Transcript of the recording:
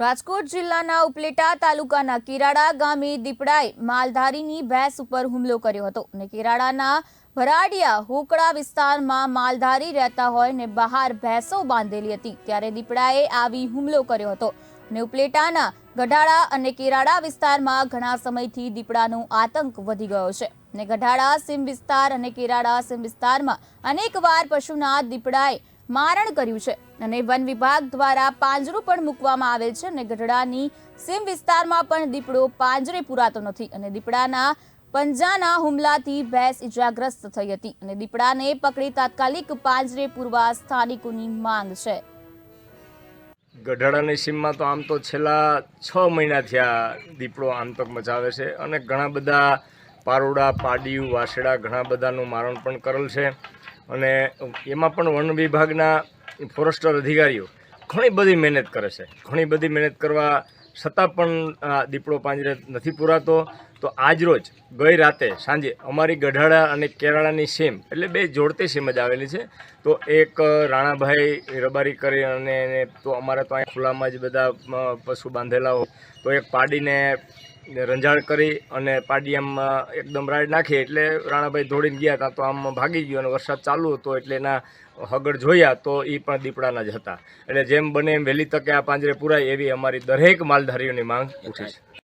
રાજકોટ જિલ્લાના ઉપલેટા તાલુકાના કેરાડા ગામે દીપડાએ માલધારીની ભેંસ ઉપર હુમલો કર્યો હતો અને કેરાડાના ભરાડિયા હોકડા વિસ્તારમાં માલધારી રહેતા હોય ને બહાર ભેંસો બાંધેલી હતી, ત્યારે દીપડાએ આવી હુમલો કર્યો હતો. અને ઉપલેટાના ગઢાડા અને કેરાડા વિસ્તારમાં ઘણા સમયથી દીપડાનો આતંક વધી ગયો છે. ને ગઢાડા સીમ વિસ્તાર અને કેરાડા સીમ વિસ્તારમાં અનેકવાર પશુના દીપડાએ મારણ કર્યું છે અને વન વિભાગ દ્વારા પાંજરું પણ મૂકવામાં આવેલ છે અને ગઢડાની સીમ વિસ્તારમાં પણ દીપડો પાંજરે પુરાતો નથી અને દીપડાના પંજાના હુમલાથી ભેંસ ઇજાગ્રસ્ત થઈ હતી અને દીપડાને પકડી તાત્કાલિક પાંજરે પૂરવા સ્થાનિકોની માંગ છે. ગઢડાની સીમમાં તો આમ તો છેલ્લા છ મહિનાથી આ દીપડો આંતક મચાવે છે અને ઘણા બધા પારોડા, પાડિયું વાસડા ઘણા બધાનું મારણ પણ કરેલ છે. અને એમાં પણ વન વિભાગના ફોરેસ્ટર અધિકારીઓ ઘણી બધી મહેનત કરે છે. ઘણી બધી મહેનત કરવા છતાં પણ દીપડો પાંજરે નથી પુરાતો. તો આજરોજ ગઈ રાતે સાંજે અમારી ગઢાડા અને કેરાળાની સીમ એટલે બે જોડતી સીમ જ આવેલી છે. તો એક રાણાભાઈ રબારી કરી અને તો અમારે તો અહીં ખુલ્લામાં જ બધા પશુ બાંધેલા હોય. તો એક પાડીને રંજાડ કરી અને પાડી એકદમ રાઈડ નાખી એટલે રાણાભાઈ દોડીને ગયા હતા તો આમ ભાગી ગયો અને વરસાદ ચાલુ હતો એટલે એના હગડ જોયા તો એ પણ દીપડાના જ હતા. એટલે જેમ બને એમ વહેલી તકે આ પાંજરે પુરાય એવી અમારી દરેક માલધારીઓની માંગ ઉઠી છે.